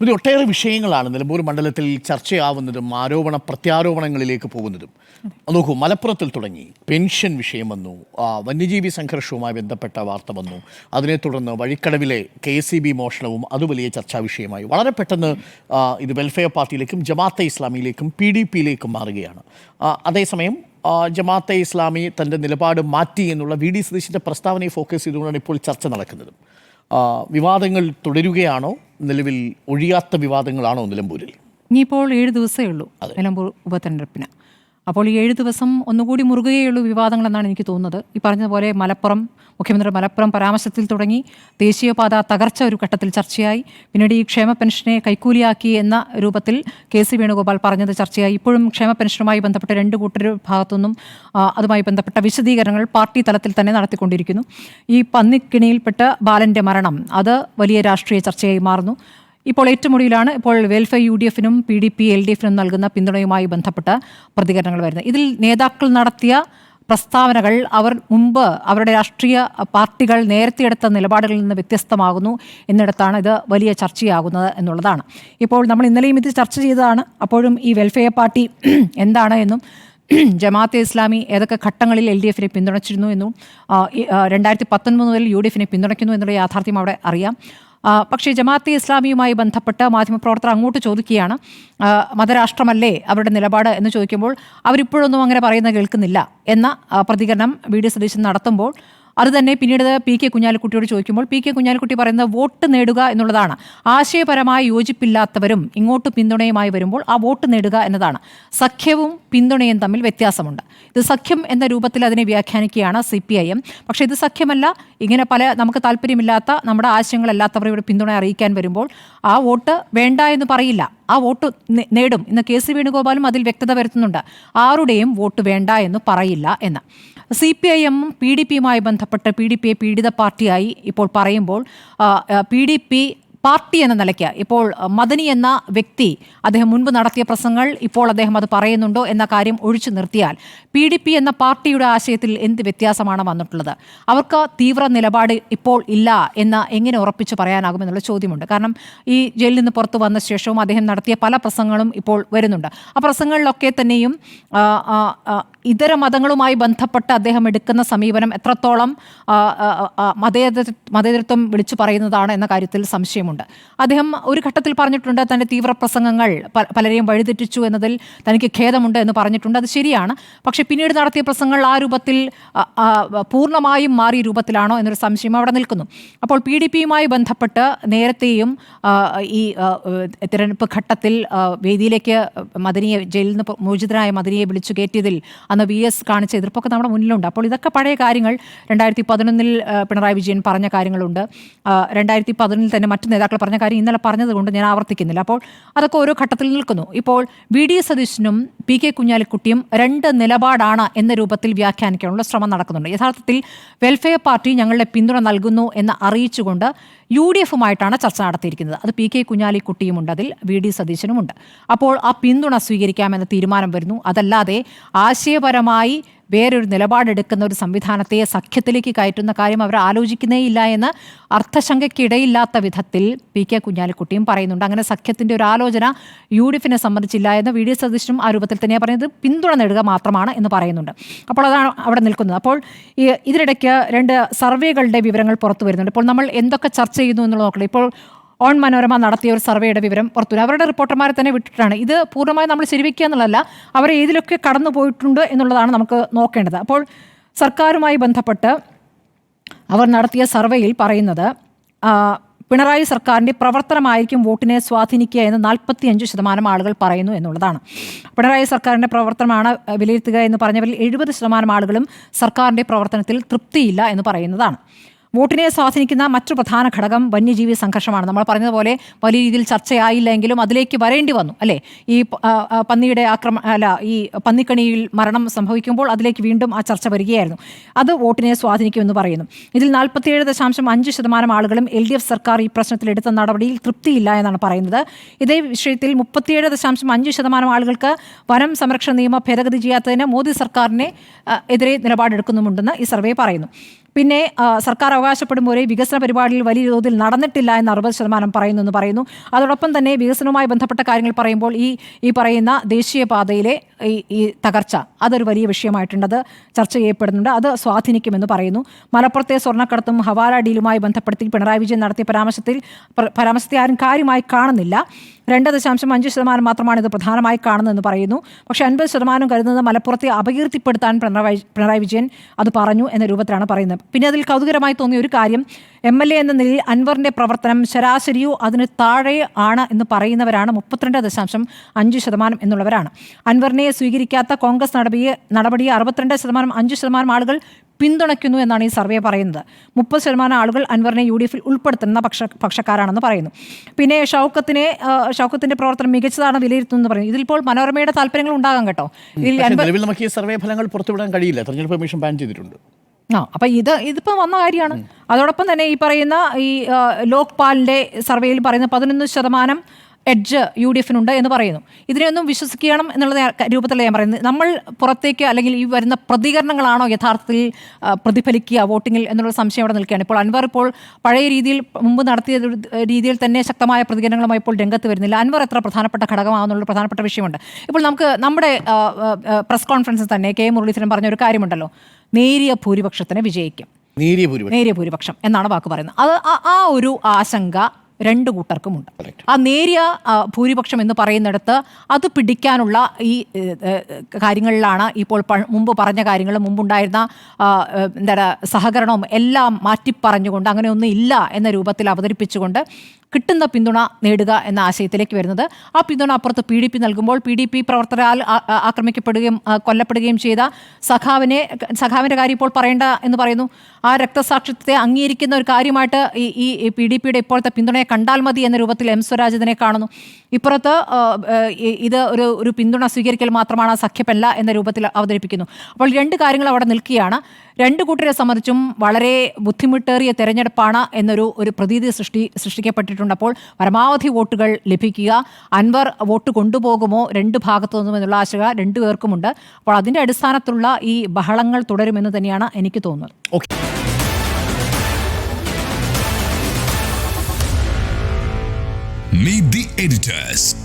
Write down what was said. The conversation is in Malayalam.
സ്മൃതി ഒട്ടേറെ വിഷയങ്ങളാണ് നിലമ്പൂർ മണ്ഡലത്തിൽ ചർച്ചയാവുന്നതും ആരോപണ പ്രത്യാരോപണങ്ങളിലേക്ക് പോകുന്നതും. നോക്കൂ മലപ്പുറത്തിൽ തുടങ്ങി പെൻഷൻ വിഷയം വന്നു വന്യജീവി സംഘർഷവുമായി ബന്ധപ്പെട്ട വാർത്ത വന്നു. അതിനെ തുടർന്ന് വഴിക്കടവിലെ കെ എസ് ബി മോഷണവും അത് വലിയ ചർച്ചാ വിഷയമായി. വളരെ പെട്ടെന്ന് ഇത് വെൽഫെയർ പാർട്ടിയിലേക്കും ജമാഅത്തെ ഇസ്ലാമിയിലേക്കും പി ഡി പിയിലേക്കും മാറുകയാണ്. അതേസമയം ജമാഅത്തെ ഇസ്ലാമി തന്റെ നിലപാട് മാറ്റി എന്നുള്ള വി ഡി സതീശിന്റെ പ്രസ്താവനയെ ഫോക്കസ് ചെയ്തുകൊണ്ടാണ് ഇപ്പോൾ ചർച്ച നടക്കുന്നത്. വിവാദങ്ങൾ തുടരുകയാണോ? നിലവിൽ ഒഴിയാത്ത വിവാദങ്ങളാണോ നിലമ്പൂരിൽ? ഇനിയിപ്പോൾ ഏഴ് ദിവസമേ ഉള്ളൂ നിലമ്പൂർ ഉപതെരഞ്ഞെടുപ്പിന്. അപ്പോൾ ഈ ഏഴ് ദിവസം ഒന്നുകൂടി മുറുകുകയുള്ളൂ വിവാദങ്ങളെന്നാണ് എനിക്ക് തോന്നുന്നത്. ഈ പറഞ്ഞതുപോലെ മലപ്പുറം മുഖ്യമന്ത്രി മലപ്പുറം പരാമർശത്തിൽ തുടങ്ങി ദേശീയപാത തകർച്ച ഒരു ഘട്ടത്തിൽ ചർച്ചയായി. പിന്നീട് ഈ ക്ഷേമ പെൻഷനെ കൈക്കൂലിയാക്കി എന്ന രൂപത്തിൽ കെ സി വേണുഗോപാൽ പറഞ്ഞത് ചർച്ചയായി. ഇപ്പോഴും ക്ഷേമ പെൻഷനുമായി ബന്ധപ്പെട്ട രണ്ട് കൂട്ടർ ഭാഗത്തുനിന്നും അതുമായി ബന്ധപ്പെട്ട വിശദീകരണങ്ങൾ പാർട്ടി തലത്തിൽ തന്നെ നടത്തിക്കൊണ്ടിരിക്കുന്നു. ഈ പന്നിക്കിണിയിൽപ്പെട്ട ബാലന്റെ മരണം അത് വലിയ രാഷ്ട്രീയ ചർച്ചയായി മാറുന്നു. ഇപ്പോൾ ഏറ്റുമുടിയിലാണ് ഇപ്പോൾ വെൽഫെയർ യു ഡി എഫിനും P D P L D എഫിനും നൽകുന്ന പിന്തുണയുമായി ബന്ധപ്പെട്ട പ്രതികരണങ്ങൾ വരുന്നത്. ഇതിൽ നേതാക്കൾ നടത്തിയ പ്രസ്താവനകൾ അവർ മുമ്പ് അവരുടെ രാഷ്ട്രീയ പാർട്ടികൾ നേരത്തെ എടുത്ത നിലപാടുകളിൽ നിന്ന് വ്യത്യസ്തമാകുന്നു എന്നിടത്താണ് ഇത് വലിയ ചർച്ചയാകുന്നത് എന്നുള്ളതാണ്. ഇപ്പോൾ നമ്മൾ ഇന്നലെയും ഇത് ചർച്ച ചെയ്തതാണ്. അപ്പോഴും ഈ വെൽഫെയർ പാർട്ടി എന്താണ് എന്നും ജമാഅത്തെ ഇസ്ലാമി ഏതൊക്കെ ഘട്ടങ്ങളിൽ എൽ ഡി എഫിനെ പിന്തുണച്ചിരുന്നു എന്നും രണ്ടായിരത്തി പത്തൊൻപത് മുതൽ യു ഡി എഫിനെ പിന്തുണയ്ക്കുന്നു എന്നുള്ള യാഥാർത്ഥ്യം അവിടെ അറിയാം. പക്ഷേ ജമാഅത്തെ ഇസ്ലാമിയുമായി ബന്ധപ്പെട്ട് മാധ്യമപ്രവർത്തകർ അങ്ങോട്ട് ചോദിക്കുകയാണ് മതരാഷ്ട്രമല്ലേ അവരുടെ നിലപാട് എന്ന് ചോദിക്കുമ്പോൾ അവരിപ്പോഴൊന്നും അങ്ങനെ പറയുന്നത് കേൾക്കുന്നില്ല എന്ന പ്രതികരണം വി ഡി സതീശൻ നടത്തുമ്പോൾ അത് തന്നെ പിന്നീട് പി കെ കുഞ്ഞാലിക്കുട്ടിയോട് ചോദിക്കുമ്പോൾ പി കെ കുഞ്ഞാലിക്കുട്ടി പറയുന്നത് വോട്ട് നേടുക എന്നുള്ളതാണ്. ആശയപരമായി യോജിപ്പില്ലാത്തവരും ഇങ്ങോട്ട് പിന്തുണയുമായി വരുമ്പോൾ ആ വോട്ട് നേടുക എന്നതാണ്. സഖ്യവും പിന്തുണയും തമ്മിൽ വ്യത്യാസമുണ്ട്. ഇത് സഖ്യം എന്ന രൂപത്തിൽ അതിനെ വ്യാഖ്യാനിക്കുകയാണ് സി പി ഐ എം. പക്ഷേ ഇത് സഖ്യമല്ല. ഇങ്ങനെ പല നമുക്ക് താല്പര്യമില്ലാത്ത നമ്മുടെ ആശയങ്ങളല്ലാത്തവർ ഇവിടെ പിന്തുണ അറിയിക്കാൻ വരുമ്പോൾ ആ വോട്ട് വേണ്ട എന്ന് പറയില്ല. ആ വോട്ട് നേടും ഇന്ന് കെ സി വേണുഗോപാലും അതിൽ വ്യക്തത വരുത്തുന്നുണ്ട്. ആരുടെയും വോട്ട് വേണ്ട എന്ന് പറയില്ല എന്ന്. സി പി ഐ എമ്മും പി ഡി പിയുമായി ബന്ധപ്പെട്ട് പി ഡി പിയെ പീഡിത പാർട്ടിയായി ഇപ്പോൾ പറയുമ്പോൾ പി ഡി പി പാർട്ടി എന്ന നിലയ്ക്ക് ഇപ്പോൾ മദനി എന്ന വ്യക്തി അദ്ദേഹം മുൻപ് നടത്തിയ പ്രസംഗങ്ങൾ ഇപ്പോൾ അദ്ദേഹം അത് പറയുന്നുണ്ടോ എന്ന കാര്യം ഒഴിച്ചു നിർത്തിയാൽ പി ഡി പി എന്ന പാർട്ടിയുടെ ആശയത്തിൽ എന്ത് വ്യത്യാസമാണ് വന്നിട്ടുള്ളത്? അവർക്ക് തീവ്ര നിലപാട് ഇപ്പോൾ ഇല്ല എന്ന് എങ്ങനെ ഉറപ്പിച്ച് പറയാനാകുമെന്നുള്ള ചോദ്യമുണ്ട്. കാരണം ഈ ജയിലിൽ നിന്ന് പുറത്തു വന്ന ശേഷവും അദ്ദേഹം നടത്തിയ പല പ്രസംഗങ്ങളും ഇപ്പോൾ വരുന്നുണ്ട്. ആ പ്രസംഗങ്ങളിലൊക്കെ തന്നെയും ഇതര മതങ്ങളുമായി ബന്ധപ്പെട്ട് അദ്ദേഹം എടുക്കുന്ന സമീപനം എത്രത്തോളം മതേതര മതേതരത്വം വിളിച്ചു പറയുന്നതാണ് എന്ന കാര്യത്തിൽ സംശയമുണ്ട്. അദ്ദേഹം ഒരു ഘട്ടത്തിൽ പറഞ്ഞിട്ടുണ്ട് തന്റെ തീവ്രപ്രസംഗങ്ങൾ പലരെയും വഴിതെറ്റിച്ചു എന്നതിൽ തനിക്ക് ഖേദമുണ്ട് എന്ന് പറഞ്ഞിട്ടുണ്ട്. അത് ശരിയാണ്. പക്ഷേ പിന്നീട് നടത്തിയ പ്രസംഗങ്ങൾ ആ രൂപത്തിൽ പൂർണമായും മാറിയ രൂപത്തിലാണോ എന്നൊരു സംശയം അവിടെ നിൽക്കുന്നു. അപ്പോൾ പി ഡി പിയുമായി ബന്ധപ്പെട്ട് നേരത്തെയും ഈ തിരഞ്ഞെടുപ്പ് ഘട്ടത്തിൽ വേദിയിലേക്ക് മദനിയെ ജയിലിൽ നിന്ന് മോചിതനായ മദനിയെ വിളിച്ചു കയറ്റിയതിൽ അന്ന് വി എസ് കാണിച്ച എതിർപ്പൊക്കെ നമ്മുടെ മുന്നിലുണ്ട്. അപ്പോൾ ഇതൊക്കെ പഴയ കാര്യങ്ങൾ. രണ്ടായിരത്തി പതിനൊന്നിൽ പിണറായി വിജയൻ പറഞ്ഞ കാര്യങ്ങളുണ്ട്. രണ്ടായിരത്തി പതിനൊന്നിൽ തന്നെ മറ്റു നേതാക്കൾ പറഞ്ഞ കാര്യം ഇന്നലെ പറഞ്ഞതുകൊണ്ട് ഞാൻ ആവർത്തിക്കുന്നില്ല. അപ്പോൾ അതൊക്കെ ഓരോ ഘട്ടത്തിൽ നിൽക്കുന്നു. ഇപ്പോൾ വി. ഡി. സതീശനും പി. കെ. കുഞ്ഞാലിക്കുട്ടിയും രണ്ട് നിലപാടാണ് എന്ന രൂപത്തിൽ വ്യാഖ്യാനിക്കാനുള്ള ശ്രമം നടക്കുന്നുണ്ട്. യഥാർത്ഥത്തിൽ വെൽഫെയർ പാർട്ടി ഞങ്ങളുടെ പിന്തുണ നൽകുന്നു എന്ന് അറിയിച്ചുകൊണ്ട് യു ഡി എഫുമായിട്ടാണ് ചർച്ച നടത്തിയിരിക്കുന്നത്. അത് പി. കെ. കുഞ്ഞാലിക്കുട്ടിയുമുണ്ട് അതിൽ വി. ഡി. സതീശനുമുണ്ട് അപ്പോൾ ആ പിന്തുണ സ്വീകരിക്കാമെന്ന തീരുമാനം വരുന്നു. അതല്ലാതെ ആശയപരമായി വേറൊരു നിലപാടെടുക്കുന്ന ഒരു സംവിധാനത്തെ സഖ്യത്തിലേക്ക് കയറ്റുന്ന കാര്യം അവർ ആലോചിക്കുന്നേയില്ല എന്ന് അർത്ഥശങ്കയ്ക്കിടയില്ലാത്ത വിധത്തിൽ പി കെ കുഞ്ഞാലിക്കുട്ടിയും പറയുന്നുണ്ട്. അങ്ങനെ സഖ്യത്തിന്റെ ഒരു ആലോചന യു ഡി എഫിനെ സംബന്ധിച്ചില്ല എന്ന് വി ഡി സതീശനും ആ രൂപത്തിൽ തന്നെയാണ് പറയുന്നത് പിന്തുണ നേടുക മാത്രമാണ് എന്ന് പറയുന്നുണ്ട്. അപ്പോൾ അതാണ് അവിടെ നിൽക്കുന്നത്. അപ്പോൾ ഇതിനിടയ്ക്ക് രണ്ട് സർവേകളുടെ വിവരങ്ങൾ പുറത്തു വരുന്നുണ്ട്. ഇപ്പോൾ നമ്മൾ എന്തൊക്കെ ചർച്ച ചെയ്യുന്നു എന്നുള്ളത് നോക്കണം ഇപ്പോൾ ഓൺ മനോരമ നടത്തിയ ഒരു സർവേയുടെ വിവരം പുറത്തുവരും. അവരുടെ റിപ്പോർട്ടർമാരെ തന്നെ വിട്ടിട്ടാണ്. ഇത് പൂർണമായി നമ്മൾ ശരിവയ്ക്കുക എന്നുള്ളതല്ല അവർ ഏതിലൊക്കെ കടന്നു പോയിട്ടുണ്ട് എന്നുള്ളതാണ് നമുക്ക് നോക്കേണ്ടത്. അപ്പോൾ സർക്കാരുമായി ബന്ധപ്പെട്ട് അവർ നടത്തിയ സർവേയിൽ പറയുന്നത് പിണറായി സർക്കാരിന്റെ പ്രവർത്തനമായിരിക്കും വോട്ടിനെ സ്വാധീനിക്കുക എന്ന് നാൽപ്പത്തി അഞ്ച് ശതമാനം ആളുകൾ പറയുന്നു എന്നുള്ളതാണ്. പിണറായി സർക്കാരിന്റെ പ്രവർത്തനമാണ് വിലയിരുത്തുക എന്ന് പറഞ്ഞവരിൽ എഴുപത് ശതമാനം ആളുകളും സർക്കാരിന്റെ പ്രവർത്തനത്തിൽ തൃപ്തിയില്ല എന്ന് പറയുന്നതാണ്. വോട്ടിനെ സ്വാധീനിക്കുന്ന മറ്റു പ്രധാന ഘടകം വന്യജീവി സംഘർഷമാണ്. നമ്മൾ പറഞ്ഞതുപോലെ വലിയ രീതിയിൽ ചർച്ചയായില്ലെങ്കിലും അതിലേക്ക് വരേണ്ടി വന്നു അല്ലേ? ഈ പന്നിയുടെ ആക്രമ അല്ല ഈ പന്നിക്കണിയിൽ മരണം സംഭവിക്കുമ്പോൾ അതിലേക്ക് വീണ്ടും ആ ചർച്ച വരികയായിരുന്നു. അത് വോട്ടിനെ സ്വാധീനിക്കുമെന്ന് പറയുന്നു. ഇതിൽ നാൽപ്പത്തിയേഴ് ദശാംശം അഞ്ച് ശതമാനം ആളുകളും എൽ ഡി എഫ് സർക്കാർ ഈ പ്രശ്നത്തിൽ എടുത്ത നടപടിയിൽ തൃപ്തിയില്ല എന്നാണ് പറയുന്നത്. ഇതേ വിഷയത്തിൽ മുപ്പത്തിയേഴ് ദശാംശം അഞ്ച് ശതമാനം ആളുകൾക്ക് വനം സംരക്ഷണ നിയമ ഭേദഗതി ചെയ്യാത്തതിന് മോദി സർക്കാരിനെ എതിരെ നിലപാടെടുക്കുന്നുമുണ്ടെന്ന് ഈ സർവേ പറയുന്നു. പിന്നെ സർക്കാർ അവകാശപ്പെടും ഒരേ വികസന പരിപാടികൾ വലിയ തോതിൽ നടന്നിട്ടില്ല എന്ന് അറുപത് ശതമാനം പറയുന്നു എന്ന് പറയുന്നു. അതോടൊപ്പം തന്നെ വികസനവുമായി ബന്ധപ്പെട്ട കാര്യങ്ങൾ പറയുമ്പോൾ ഈ ഈ പറയുന്ന ദേശീയപാതയിലെ ഈ ഈ തകർച്ച അതൊരു വലിയ വിഷയമായിട്ടുണ്ട്. ചർച്ച ചെയ്യപ്പെടുന്നുണ്ട്. അത് സ്വാധീനിക്കുമെന്ന് പറയുന്നു. മലപ്പുറത്തെ സ്വർണക്കടത്തും ഹവാല ഡീലുമായി ബന്ധപ്പെടുത്തി പിണറായി വിജയൻ നടത്തിയ പരാമർശത്തിൽ പരാമർശത്തെ ആരും കാര്യമായി കാണുന്നില്ല. രണ്ട് ദശാംശം അഞ്ച് ശതമാനം മാത്രമാണ് ഇത് പ്രധാനമായി കാണുന്നതെന്ന് പറയുന്നു. പക്ഷേ അൻപത് ശതമാനം കരുതുന്നത് മലപ്പുറത്തെ അപകീർത്തിപ്പെടുത്താൻ പിണറായി പിണറായി വിജയൻ അത് പറഞ്ഞു എന്ന രൂപത്തിലാണ് പറയുന്നത്. പിന്നെ അതിൽ കൗതുകരമായി തോന്നിയ ഒരു കാര്യം എം എൽ എ എന്ന നിലയിൽ അൻവറിന്റെ പ്രവർത്തനം ശരാശരിയോ അതിന് താഴെ ആണ് എന്ന് പറയുന്നവരാണ് മുപ്പത്തിരണ്ട് ദശാംശം അഞ്ച് ശതമാനം എന്നുള്ളവരാണ്. അൻവറിനെ സ്വീകരിക്കാത്ത കോൺഗ്രസ് നടപടിയെ നടപടിയെ അറുപത്തിരണ്ട് ശതമാനം അഞ്ച് ശതമാനം ആളുകൾ പിന്തുണയ്ക്കുന്നു എന്നാണ് ഈ സർവേ പറയുന്നത്. മുപ്പത് ശതമാനം ആളുകൾ അൻവറിനെ യു ഡി എഫിൽ ഉൾപ്പെടുത്തുന്ന പക്ഷ പക്ഷക്കാരാണെന്ന് പറയുന്നു. പിന്നെ ഷൗക്കത്തിനെ ഷൗക്കത്തിന്റെ പ്രവർത്തനം മികച്ചതാണ് വിലയിരുത്തുന്നത് പറയുന്നു. ഇതിലിപ്പോൾ മനോരമയുടെ താല്പര്യങ്ങൾ ഉണ്ടാകാം കേട്ടോ. ഇതിൽ നമുക്ക് ഈ സർവേ ഫലങ്ങൾ പുറത്തുവിടാൻ കഴിയില്ല. തെരഞ്ഞെടുപ്പ് കമ്മീഷൻ ബാൻ ചെയ്തിട്ടുണ്ട്. ആ അപ്പം ഇത് ഇതിപ്പോൾ വന്ന കാര്യമാണ്. അതോടൊപ്പം തന്നെ ഈ പറയുന്ന ഈ ലോക്പാലിന്റെ സർവേയിൽ പറയുന്ന പതിനൊന്ന് ശതമാനം എഡ്ജ് യു ഡി എഫിനുണ്ട് എന്ന് പറയുന്നു. ഇതിനെയൊന്നും വിശ്വസിക്കണം എന്നുള്ള രൂപത്തിലല്ല ഞാൻ പറയുന്നത്. നമ്മൾ പുറത്തേക്ക് അല്ലെങ്കിൽ ഈ വരുന്ന പ്രതികരണങ്ങളാണോ യഥാർത്ഥത്തിൽ പ്രതിഫലിക്കുക വോട്ടിങ്ങിൽ എന്നുള്ള സംശയം അവിടെ നിൽക്കുകയാണ്. ഇപ്പോൾ അൻവർ ഇപ്പോൾ പഴയ രീതിയിൽ മുമ്പ് നടത്തിയ രീതിയിൽ തന്നെ ശക്തമായ പ്രതികരണങ്ങളുമായി ഇപ്പോൾ രംഗത്ത് വരുന്നില്ല. അൻവർ എത്ര പ്രധാനപ്പെട്ട ഘടകമാണെന്നുള്ള പ്രധാനപ്പെട്ട വിഷയമുണ്ട്. ഇപ്പോൾ നമുക്ക് നമ്മുടെ പ്രസ് കോൺഫറൻസിൽ തന്നെ കെ മുരളീധരൻ പറഞ്ഞ ഒരു കാര്യമുണ്ടല്ലോ. നേരിയ ഭൂരിപക്ഷത്തിന് വിജയിക്കും. നേരിയ ഭൂരിപക്ഷം. എന്നാണ് വാക്ക് പറയുന്നത്. അത് ആ ഒരു ആശങ്ക രണ്ട് കൂട്ടർക്കുമുണ്ട്. ആ നേരിയ ഭൂരിപക്ഷം എന്ന് പറയുന്നിടത്ത് അത് പിടിക്കാനുള്ള ഈ കാര്യങ്ങളിലാണ് ഇപ്പോൾ മുമ്പ് പറഞ്ഞ കാര്യങ്ങൾ മുമ്പുണ്ടായിരുന്ന എന്താ സഹകരണവും എല്ലാം മാറ്റിപ്പറഞ്ഞുകൊണ്ട് അങ്ങനെയൊന്നും ഇല്ല എന്ന രൂപത്തിൽ അവതരിപ്പിച്ചുകൊണ്ട് കിട്ടുന്ന പിന്തുണ നേടുക എന്ന ആശയത്തിലേക്ക് വരുന്നത്. ആ പിന്തുണ അപ്പുറത്ത് പി ഡി പി നൽകുമ്പോൾ പി ഡി പി പ്രവർത്തകരാൽ ആക്രമിക്കപ്പെടുകയും കൊല്ലപ്പെടുകയും ചെയ്ത സഖാവിനെ സഖാവിന്റെ കാര്യം ഇപ്പോൾ പറയേണ്ട എന്ന് പറയുന്നു. ആ രക്തസാക്ഷിത്വത്തെ അംഗീകരിക്കുന്ന ഒരു കാര്യമായിട്ട് ഈ ഈ പി ഡി പിയുടെ ഇപ്പോഴത്തെ പിന്തുണയെ കണ്ടാൽ മതി എന്ന രൂപത്തിൽ എം സ്വരാജ് ഇതിനെ കാണുന്നു. ഇപ്പുറത്ത് ഇത് ഒരു ഒരു പിന്തുണ സ്വീകരിക്കൽ മാത്രമാണ് സഖ്യപ്പല്ല എന്ന രൂപത്തിൽ അവതരിപ്പിക്കുന്നു. അപ്പോൾ രണ്ട് കാര്യങ്ങൾ അവിടെ നിൽക്കുകയാണ്. രണ്ട് കൂട്ടരെ സംബന്ധിച്ചും വളരെ ബുദ്ധിമുട്ടേറിയ തെരഞ്ഞെടുപ്പാണ് എന്നൊരു ഒരു പ്രതീതി സൃഷ്ടി സൃഷ്ടിക്കപ്പെട്ടിട്ടുണ്ട്. അപ്പോൾ പരമാവധി വോട്ടുകൾ ലഭിക്കുക. അൻവർ വോട്ട് കൊണ്ടുപോകുമോ? രണ്ട് ഭാഗത്തു നിന്നും എന്നുള്ള ആശങ്ക രണ്ടുപേർക്കുമുണ്ട് അപ്പോൾ അതിന്റെ അടിസ്ഥാനത്തിലുള്ള ഈ ബഹളങ്ങൾ തുടരുമെന്ന് തന്നെയാണ് എനിക്ക് തോന്നുന്നത്. ഓക്കെ. Meet the editors.